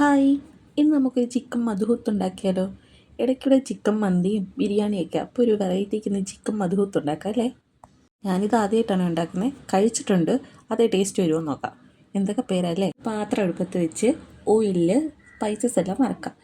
Hi. ഇന്ന് നമുക്കൊരു chicken മധുഹൂത്ത് ഉണ്ടാക്കിയാലോ ഇടയ്ക്കിടെ ചിക്കൻ മന്തിയും ബിരിയാണിയൊക്കെ. അപ്പോൾ ഒരു വെറൈറ്റിക്ക് ഇന്ന് ചിക്കൻ മധുഹൂത്ത് ഉണ്ടാക്കാം അല്ലേ? ഞാനിത് ആദ്യമായിട്ടാണ് ഉണ്ടാക്കുന്നത് കഴിച്ചിട്ടുണ്ട്. അതേ ടേസ്റ്റ് വരുമോ നോക്കാം. എന്തൊക്കെ പേരല്ലേ പാത്രം അടുപ്പത്ത് വെച്ച് ഓയിലിൽ സ്പൈസസ് എല്ലാം മറക്കാം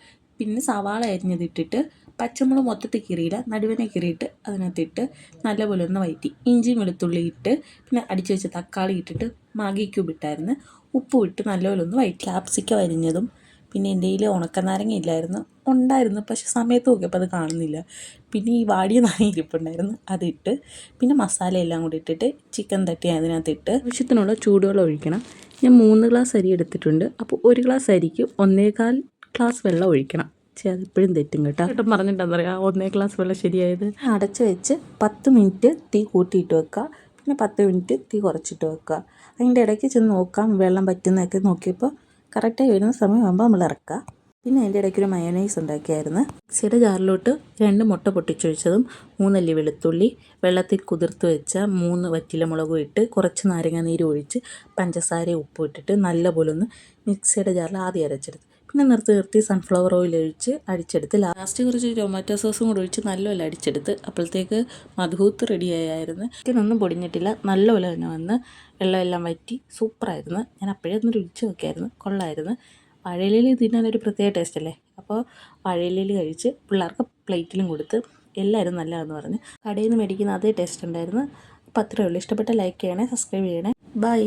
പിന്നെ സവാള അരിഞ്ഞതിട്ടിട്ട് പച്ചമുളക് മൊത്തത്തിൽ കീറിയില്ല. നടുവിനെ കീറിയിട്ട് അതിനകത്തിട്ട് നല്ലപോലെ ഒന്ന് വയറ്റി. ഇഞ്ചിയും വെളുത്തുള്ളി ഇട്ട് പിന്നെ അടിച്ചു വെച്ച തക്കാളി ഇട്ടിട്ട് മാഗി ക്യൂബ് ഇട്ടായിരുന്നു. ഉപ്പ് ഇട്ട് നല്ലപോലെ ഒന്ന് വയറ്റി. ക്യാപ്സിക്കം അരിഞ്ഞതും പിന്നെ എന്റെ കയ്യിൽ ഉണക്കനാരങ്ങ ഇല്ലായിരുന്നു. ഉണ്ടായിരുന്നു. പക്ഷെ സമയത്ത് നോക്കിയപ്പോൾ അത് കാണുന്നില്ല. പിന്നെ ഈ വാടിയ നാരങ്ങ ഇരിപ്പുണ്ടായിരുന്നു. അതിട്ട് പിന്നെ മസാല എല്ലാം കൂടി ഇട്ടിട്ട് ചിക്കൻ തട്ടി അതിനകത്തിട്ട് ആവശ്യത്തിനുള്ള ചൂടുവെള്ളം ഒഴിക്കണം. ഞാൻ മൂന്ന് ഗ്ലാസ് അരി എടുത്തിട്ടുണ്ട്. അപ്പോൾ ഒരു ഗ്ലാസ് അരിക്ക് ഒന്നേകാൽ ഗ്ലാസ് വെള്ളം ഒഴിക്കണം. പക്ഷേ അതിപ്പോഴും തെറ്റും കേട്ടോ. ഏട്ടൻ പറഞ്ഞിട്ടെന്നറിയാം ഒന്നേ ഗ്ലാസ് വെള്ളം ശരിയായത്. അടച്ചു വെച്ച് പത്ത് മിനിറ്റ് തീ കൂട്ടിയിട്ട് വെക്കുക. പിന്നെ പത്ത് മിനിറ്റ് തീ കുറച്ചിട്ട് വെക്കുക. അതിന്റെ ഇടയ്ക്ക് ചെന്ന് നോക്കാം വെള്ളം പറ്റുന്നതൊക്കെ നോക്കിയപ്പോൾ కరెక్టే వినో సమయం అంబాములో అరక్క പിന്നെ അതിന്റെ ഇടയ്ക്ക് ഒരു മയോനൈസ് ഉണ്ടാക്കിയായിരുന്നു. മിക്സിയുടെ ജാറിലോട്ട് രണ്ട് മുട്ട പൊട്ടിച്ചൊഴിച്ചതും മൂന്നല്ലി വെളുത്തുള്ളി വെള്ളത്തിൽ കുതിർത്ത് വെച്ച മൂന്ന് വറ്റില മുളകും ഇട്ട് കുറച്ച് നാരങ്ങ നീര് ഒഴിച്ച് പഞ്ചസാര ഉപ്പും ഇട്ടിട്ട് നല്ലപോലെ ഒന്ന് മിക്സിയുടെ ജാറിൽ ആദ്യം അരച്ചെടുത്ത്. പിന്നെ നിർത്തി നിർത്തി സൺഫ്ലവർ ഓയിൽ ഒഴിച്ച് അടിച്ചെടുത്ത് ലാസ്റ്റ് കുറച്ച് ടൊമാറ്റോ സോസും കൂടെ ഒഴിച്ച് നല്ലപോലെ അടിച്ചെടുത്ത് അപ്പോഴത്തേക്ക് മധുഹൂത്ത് റെഡിയായിരുന്നു ചിക്കനൊന്നും പൊടിഞ്ഞിട്ടില്ല നല്ലപോലെ തന്നെ വന്ന് വെള്ളമെല്ലാം വറ്റി സൂപ്പറായിരുന്നു ഞാൻ അപ്പോഴേ ഒന്ന് രുചിച്ച് നോക്കിയായിരുന്നു. കൊള്ളായിരുന്നു. വാഴയിലയിൽ തിന്നാനൊരു പ്രത്യേക ടേസ്റ്റ് അല്ലേ? അപ്പോൾ വാഴയിലയിൽ കഴിച്ച് പിള്ളേർക്ക് പ്ലേറ്റിലും കൊടുത്ത് എല്ലാവരും നല്ലതാണെന്ന് പറഞ്ഞ് കടയിൽ നിന്ന് മേടിക്കുന്ന അതേ ടേസ്റ്റ് ഉണ്ടായിരുന്നു. അപ്പോൾ അത്രയേ ഉള്ളൂ. ഇഷ്ടപ്പെട്ട ലൈക്ക് ചെയ്യണേ സബ്സ്ക്രൈബ് ചെയ്യണേ. ബൈ